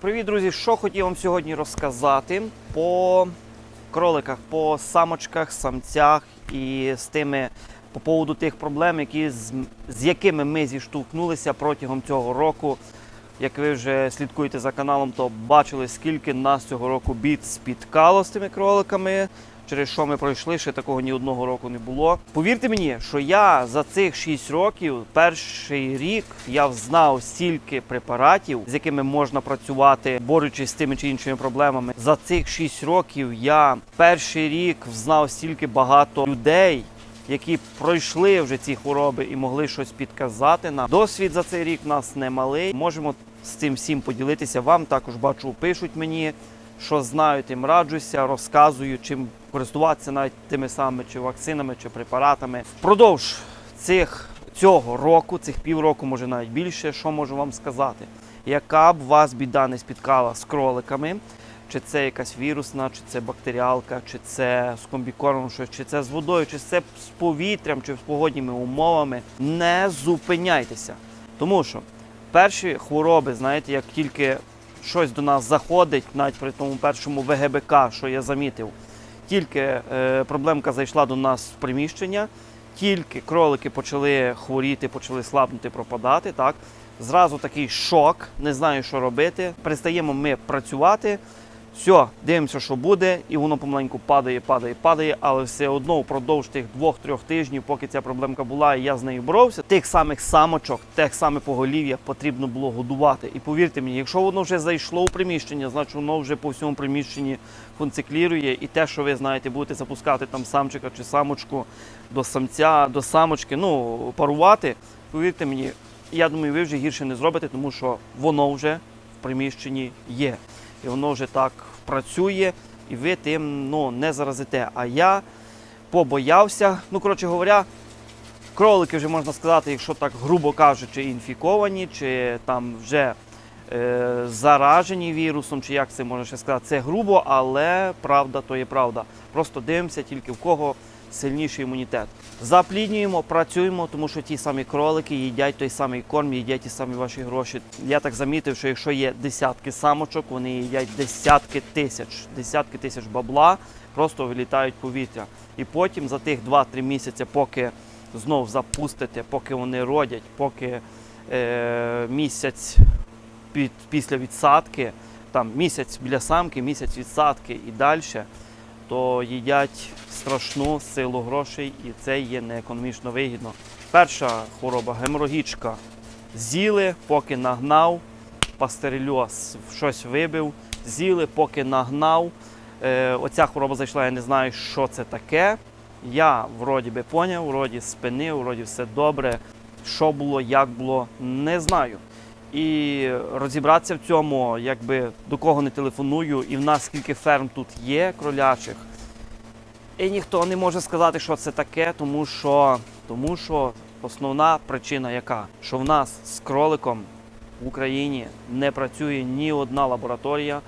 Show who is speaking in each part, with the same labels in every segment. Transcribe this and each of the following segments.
Speaker 1: Привіт, друзі! Що хотів вам сьогодні розказати по кроликах, по самочках, самцях і з тими по поводу тих проблем, які з, з якими ми зіштовхнулися протягом цього року. Як ви вже слідкуєте за каналом, то бачили, скільки нас цього року бід спіткало з тими кроликами, через що ми пройшли, ще такого ні одного року не було. Повірте мені, що я за цих 6 років, перший рік, я взнав стільки препаратів, з якими можна працювати, борючись з тими чи іншими проблемами. За цих 6 років я перший рік взнав стільки багато людей. Які пройшли вже ці хвороби і могли щось підказати нам. Досвід за цей рік в нас немалий. Можемо з цим всім поділитися. Вам також бачу, пишуть мені, що знаю, тим раджуся, розказую, чим користуватися навіть тими самими чи вакцинами, чи препаратами. Впродовж цих цього року, цих півроку, може навіть більше, що можу вам сказати, яка б вас біда не спіткала з кроликами. Чи це якась вірусна, чи це бактеріалка, чи це з комбікормом, чи це з водою, чи це з повітрям, чи з погодніми умовами. Не зупиняйтеся. Тому що перші хвороби, знаєте, як тільки щось до нас заходить, навіть при тому першому ВГБК, що я замітив, тільки е, проблемка зайшла до нас в приміщення, тільки кролики почали хворіти, почали слабнути, пропадати. Так зразу такий шок, не знаю, що робити. Перестаємо ми працювати. Все, дивимося, що буде, і воно помаленьку падає, падає, падає, але все одно впродовж тих двох-трьох тижнів, поки ця проблемка була, і я з нею боровся, тих самих самочок, тих самих поголів'я потрібно було годувати. І повірте мені, якщо воно вже зайшло у приміщення, значить воно вже по всьому приміщенні функціклірує, і те, що ви знаєте, будете запускати там самчика чи самочку до самця, до самочки, ну парувати, повірте мені, я думаю, ви вже гірше не зробите, тому що воно вже в приміщенні є і воно вже так працює, і ви тим ну, не заразите. А я побоявся. Ну, коротше говоря, кролики вже можна сказати, якщо так грубо кажучи, інфіковані, чи там вже е, заражені вірусом, чи як це можна ще сказати, це грубо, але правда то є правда. Просто дивимося тільки в кого сильніший імунітет. Запліднюємо, працюємо, тому що ті самі кролики їдять той самий корм, їдять ті самі ваші гроші. Я так замітив, що якщо є десятки самочок, вони їдять десятки тисяч, десятки тисяч бабла, просто вилітають повітря. І потім за тих 2-3 місяці, поки знов запустите, поки вони родять, поки е, місяць під, після відсадки, там місяць біля самки, місяць відсадки і далі, то їдять страшну силу грошей, і це є не економічно вигідно. Перша хвороба геморагічка. З'їли, поки нагнав, пастерельоз щось вибив, з'їли, поки нагнав. Е, оця хвороба зайшла, я не знаю, що це таке. Я вроді би поняв, вроді спинив, вроді все добре. Що було, як було, не знаю. І розібратися в цьому, якби до кого не телефоную, і в нас скільки ферм тут є кролячих. І ніхто не може сказати, що це таке, тому що, тому що основна причина яка? Що в нас з кроликом в Україні не працює ні одна лабораторія.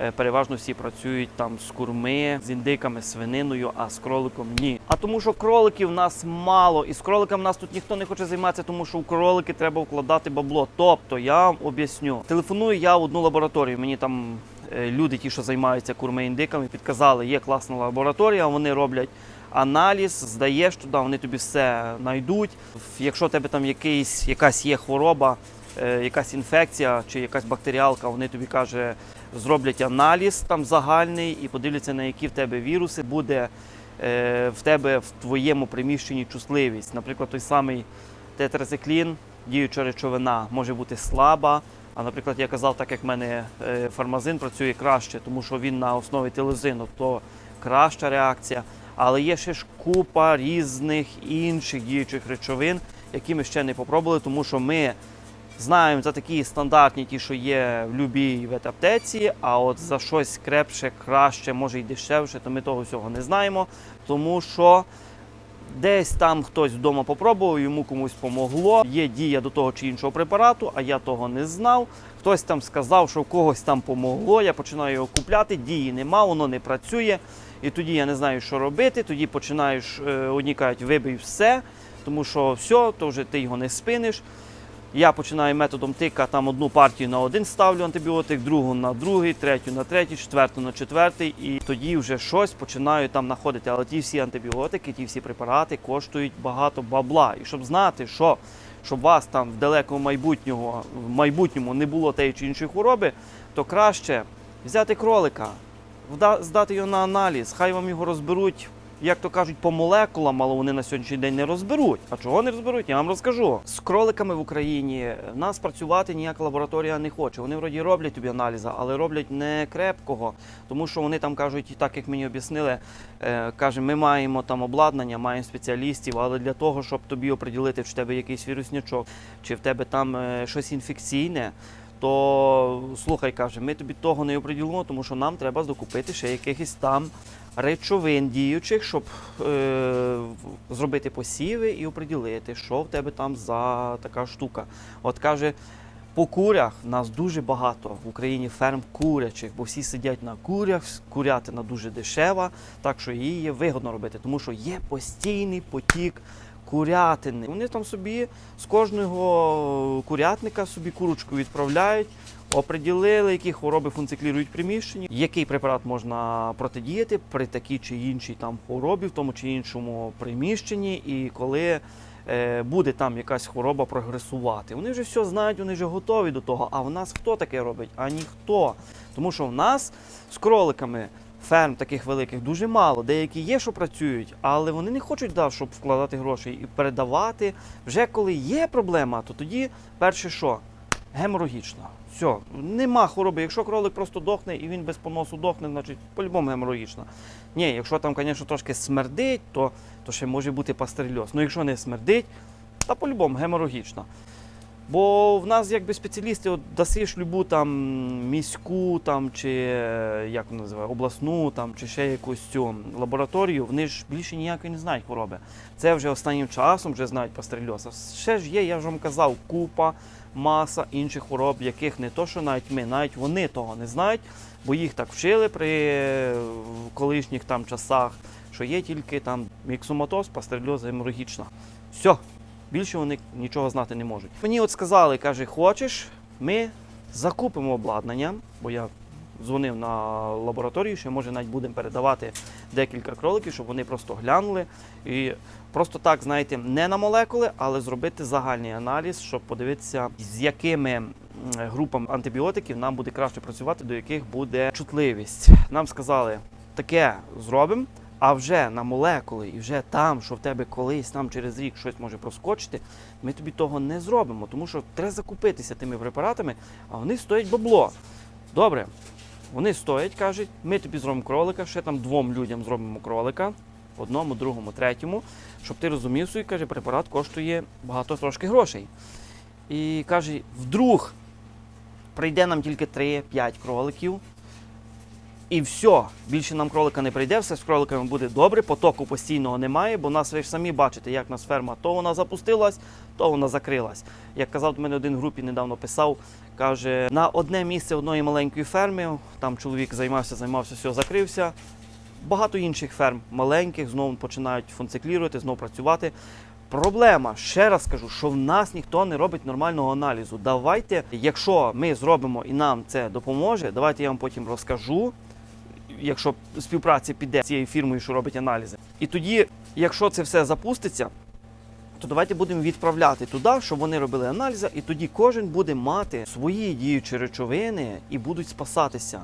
Speaker 1: Е, Переважно всі працюють там з курми, з індиками, свининою, а з кроликом ні. А тому, що кроликів в нас мало, і з кроликом нас тут ніхто не хоче займатися, тому що у кролики треба вкладати бабло. Тобто я вам об'ясню. Телефоную я в одну лабораторію. Мені там е, люди, ті, що займаються курми індиками, підказали, є класна лабораторія, вони роблять. Аналіз здаєш туди, вони тобі все знайдуть. Якщо у тебе там якийсь, якась є хвороба, е, якась інфекція чи якась бактеріалка, вони тобі каже, зроблять аналіз там загальний і подивляться, на які в тебе віруси буде е, в тебе в твоєму приміщенні чутливість. Наприклад, той самий тетрациклін, діюча речовина, може бути слаба. А наприклад, я казав, так як в мене е, фармазин працює краще, тому що він на основі телезину, то краща реакція. Але є ще ж купа різних інших діючих речовин, які ми ще не попробували, тому що ми знаємо за такі стандартні, ті, що є в будь-якій ветаптеці, а от за щось крепше, краще, може й дешевше, то ми того всього не знаємо, тому що десь там хтось вдома попробував, йому комусь помогло. Є дія до того чи іншого препарату, а я того не знав. Хтось там сказав, що в когось там помогло. Я починаю його купляти, дії нема, воно не працює. І тоді я не знаю, що робити. Тоді починаєш, е, одні кажуть, вибий все, тому що все, то вже ти його не спиниш. Я починаю методом тика, там одну партію на один ставлю антибіотик, другу на другий, третю на третій, четверту на четвертий, і тоді вже щось починаю там знаходити. Але ті всі антибіотики, ті всі препарати коштують багато бабла. І щоб знати, що щоб вас там в далекому майбутнього, в майбутньому не було тієї чи іншої хвороби, то краще взяти кролика, здати його на аналіз, хай вам його розберуть. Як то кажуть, по молекулам, але вони на сьогоднішній день не розберуть. А чого не розберуть? Я вам розкажу. З кроликами в Україні в нас працювати ніяка лабораторія не хоче. Вони вроді роблять тобі аналізи, але роблять не крепкого, тому що вони там кажуть, так як мені об'яснили, е, каже, ми маємо там обладнання, маємо спеціалістів, але для того, щоб тобі оприділити, чи в тебе якийсь віруснячок, чи в тебе там е, щось інфекційне. То слухай, каже, ми тобі того не оприділимо, тому що нам треба докупити ще якихось там речовин діючих, щоб е, зробити посіви і оприділити, що в тебе там за така штука. От каже, по курях в нас дуже багато в Україні ферм курячих, бо всі сидять на курях, курятина дуже дешева, так що її є вигодно робити, тому що є постійний потік курятини. Вони там собі з кожного курятника собі курочку відправляють. Оприділили, які хвороби функціклірують приміщенні, який препарат можна протидіяти при такій чи іншій там хворобі, в тому чи іншому приміщенні, і коли е, буде там якась хвороба прогресувати. Вони вже все знають, вони вже готові до того. А в нас хто таке робить? А ніхто. Тому що в нас з кроликами ферм таких великих дуже мало. Деякі є, що працюють, але вони не хочуть да, щоб вкладати гроші і передавати. Вже коли є проблема, то тоді перше що? Геморагічна. Все, нема хвороби. Якщо кролик просто дохне і він без поносу дохне, значить по-любому геморагічна. Ні, якщо там, звісно, трошки смердить, то, то ще може бути пастерельоз. Ну якщо не смердить, та по-любому геморагічна. Бо в нас якби спеціалісти, от дасиш любу там міську там, чи як називає, обласну там, чи ще якусь цю лабораторію, вони ж більше ніякої не знають хвороби. Це вже останнім часом вже знають пастерельоз. Ще ж є, я ж вам казав, купа, маса інших хвороб, яких не то, що навіть ми, навіть вони того не знають, бо їх так вчили при колишніх там часах, що є тільки там міксоматоз, пастерельоз, геморагічна. Все. Більше вони нічого знати не можуть. Мені от сказали, каже, хочеш, ми закупимо обладнання, бо я дзвонив на лабораторію, що може навіть будемо передавати декілька кроликів, щоб вони просто глянули і просто так, знаєте, не на молекули, але зробити загальний аналіз, щоб подивитися, з якими групами антибіотиків нам буде краще працювати, до яких буде чутливість. Нам сказали, таке зробимо. А вже на молекули і вже там, що в тебе колись там через рік щось може проскочити, ми тобі того не зробимо, тому що треба закупитися тими препаратами, а вони стоять бабло. Добре, вони стоять, кажуть, ми тобі зробимо кролика, ще там двом людям зробимо кролика, одному, другому, третьому, щоб ти розумів собі, каже, препарат коштує багато трошки грошей. І каже, вдруг прийде нам тільки 3-5 кроликів. І все, більше нам кролика не прийде, все з кроликами буде добре, потоку постійного немає, бо нас ви ж самі бачите, як нас ферма то вона запустилась, то вона закрилась. Як казав до мене один групі недавно писав, каже, на одне місце одної маленької ферми, там чоловік займався, займався, все, закрився. Багато інших ферм маленьких знову починають функціклірувати, знову працювати. Проблема, ще раз скажу, що в нас ніхто не робить нормального аналізу. Давайте, якщо ми зробимо і нам це допоможе, давайте я вам потім розкажу, якщо співпраця піде з цією фірмою, що робить аналізи. І тоді, якщо це все запуститься, то давайте будемо відправляти туди, щоб вони робили аналізи, і тоді кожен буде мати свої діючі речовини і будуть спасатися.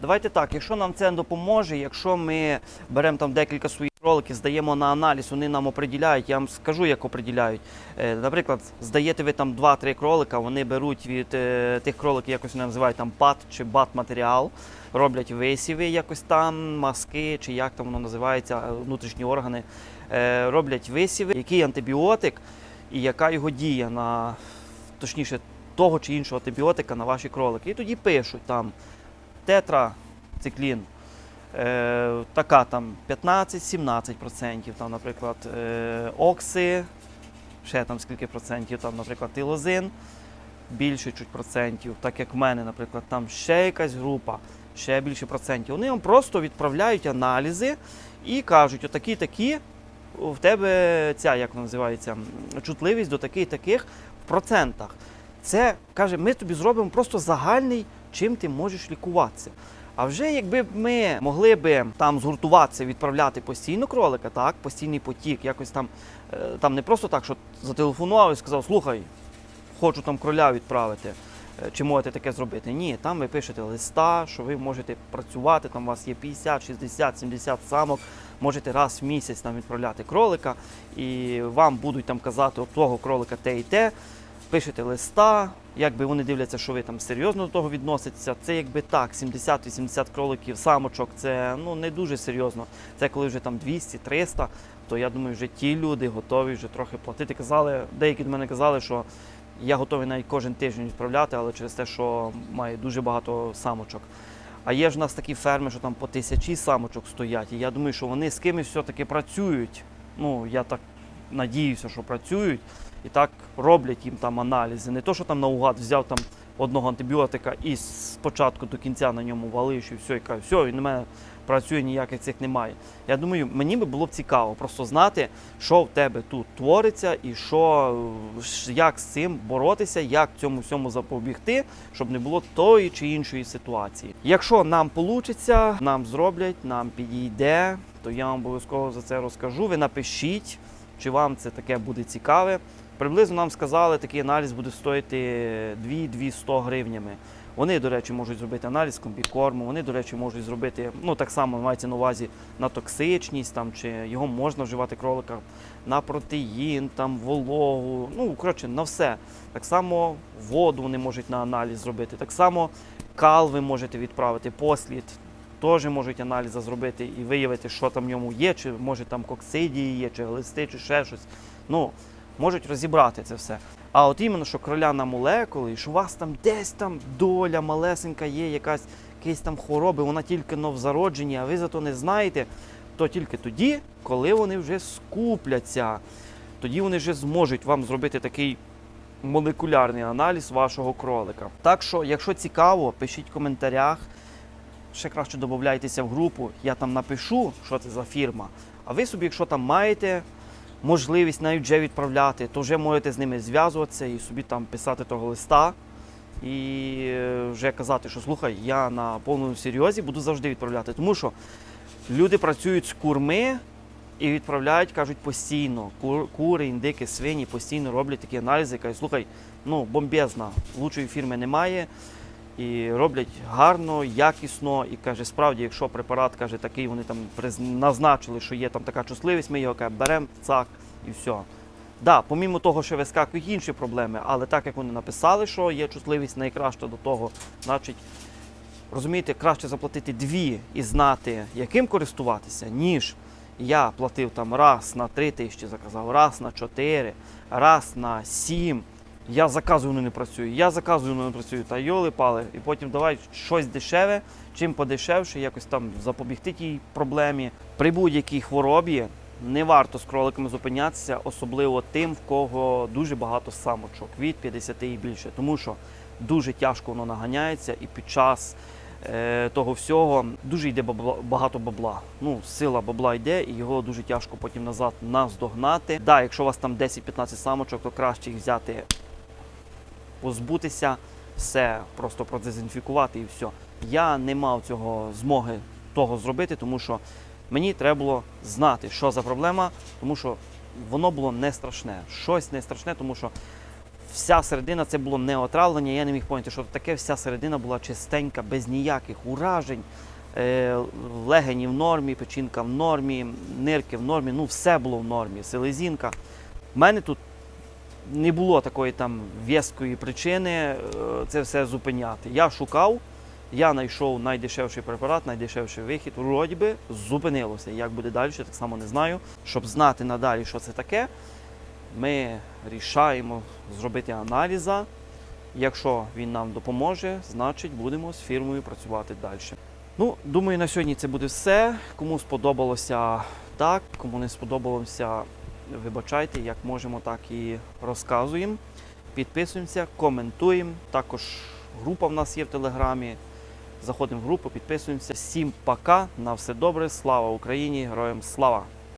Speaker 1: Давайте так, якщо нам це допоможе, якщо ми беремо там декілька своїх кроликів, здаємо на аналіз, вони нам оприділяють, я вам скажу, як оприділяють. Е, Наприклад, здаєте ви там 2-3 кролика, вони беруть від е, тих кроликів, якось називають там пат чи бат матеріал, роблять висіви якось там, маски, чи як там воно називається, е, внутрішні органи, е, роблять висіви, який антибіотик і яка його дія на точніше того чи іншого антибіотика на ваші кролики. І тоді пишуть там тетрациклін, е, така там 15-17%, там, наприклад, е, окси, ще там скільки процентів, там, наприклад, тилозин, більше чуть процентів, так як в мене, наприклад, там ще якась група, ще більше процентів. Вони вам просто відправляють аналізи і кажуть, отакі такі. В тебе ця, як вона називається, чутливість до таких таких в процентах. Це каже, ми тобі зробимо просто загальний, чим ти можеш лікуватися. А вже якби ми могли би там згуртуватися, відправляти постійно кролика, так, постійний потік, якось там, е, там не просто так, що зателефонував і сказав, слухай, хочу там кроля відправити. Е, Чи можете таке зробити? Ні, там ви пишете листа, що ви можете працювати, там у вас є 50, 60, 70 самок, можете раз в місяць там відправляти кролика, і вам будуть там казати, от того кролика те і те. Пишете листа, якби вони дивляться, що ви там серйозно до того відноситеся. Це якби так, 70-80 кроликів, самочок, це ну не дуже серйозно. Це коли вже там 200-300, то я думаю, вже ті люди готові вже трохи платити. Казали, деякі до мене казали, що я готовий навіть кожен тиждень відправляти, але через те, що має дуже багато самочок. А є ж у нас такі ферми, що там по тисячі самочок стоять. І я думаю, що вони з кимось все-таки працюють. Ну, я так надіюся, що працюють і так роблять їм там аналізи. Не то, що там наугад взяв там одного антибіотика і спочатку до кінця на ньому валиш і все, і каже, все, він у мене працює, ніяких цих немає. Я думаю, мені би було б цікаво просто знати, що в тебе тут твориться і що, е, як з цим боротися, як цьому всьому запобігти, щоб не було тої чи іншої ситуації. Якщо нам вийде, нам зроблять, нам підійде, то я вам обов'язково за це розкажу. Ви напишіть, чи вам це таке буде цікаве. Приблизно нам сказали, такий аналіз буде стоїти 2-200 гривнями. Вони, до речі, можуть зробити аналіз комбікорму, вони, до речі, можуть зробити, ну так само мається на увазі на токсичність, там, чи його можна вживати кролика на протеїн, там, вологу, ну, коротше, на все. Так само воду вони можуть на аналіз зробити. Так само кал ви можете відправити, послід. Теж можуть аналізи зробити і виявити, що там в ньому є, чи може там коксидії є, чи глисти, чи ще щось. Ну, можуть розібрати це все. А от іменно, що кроля на молекули, і що у вас там десь там доля малесенька є, якась якісь там хвороби, вона тільки но в зародженні, а ви зато не знаєте, то тільки тоді, коли вони вже скупляться, тоді вони вже зможуть вам зробити такий молекулярний аналіз вашого кролика. Так що, якщо цікаво, пишіть в коментарях. Ще краще додайтеся в групу, я там напишу, що це за фірма. А ви собі, якщо там маєте можливість навіть вже відправляти, то вже можете з ними зв'язуватися і собі там писати того листа. І е, вже казати, що слухай, я на повному серйозі буду завжди відправляти. Тому що люди працюють з курми і відправляють, кажуть, постійно. Кур, кури, індики, свині постійно роблять такі аналізи. Кажуть, слухай, ну бомбезна, лучшої фірми немає. І роблять гарно, якісно. І каже, справді, якщо препарат каже такий, вони там назначили, що є там така чутливість, ми його каже, беремо, цак і все. Да, помімо того, що вискакують інші проблеми, але так як вони написали, що є чутливість найкраще до того, значить, розумієте, краще заплатити дві і знати, яким користуватися, ніж я платив там раз на три тисячі, заказав, раз на чотири, раз на сім. Я заказую, не працює. Я заказую, не працює. Та йоли пали. І потім давай щось дешеве, чим подешевше, якось там запобігти тій проблемі. При будь-якій хворобі не варто з кроликами зупинятися, особливо тим, в кого дуже багато самочок, від 50 і більше. Тому що дуже тяжко воно наганяється, і під час е, того всього дуже йде бабла, багато бабла. Ну, сила бабла йде, і його дуже тяжко потім назад наздогнати. Да, якщо у вас там 10-15 самочок, то краще їх взяти позбутися, все просто продезінфікувати і все. Я не мав цього змоги того зробити, тому що мені треба було знати, що за проблема, тому що воно було не страшне. Щось не страшне, тому що вся середина це було не отравлення. Я не міг поняти, що таке вся середина була чистенька, без ніяких уражень. Е, Легені в нормі, печінка в нормі, нирки в нормі, ну все було в нормі, селезінка. У мене тут не було такої там в'язкої причини е, це все зупиняти. Я шукав, я знайшов найдешевший препарат, найдешевший вихід. Вроді би зупинилося. Як буде далі, так само не знаю. Щоб знати надалі, що це таке, ми рішаємо зробити аналіза. Якщо він нам допоможе, значить будемо з фірмою працювати далі. Ну, думаю, на сьогодні це буде все. Кому сподобалося так, кому не сподобалося, вибачайте, як можемо, так і розказуємо. Підписуємося, коментуємо. Також група в нас є в Телеграмі. Заходимо в групу, підписуємося. Всім пока, на все добре, слава Україні, героям слава!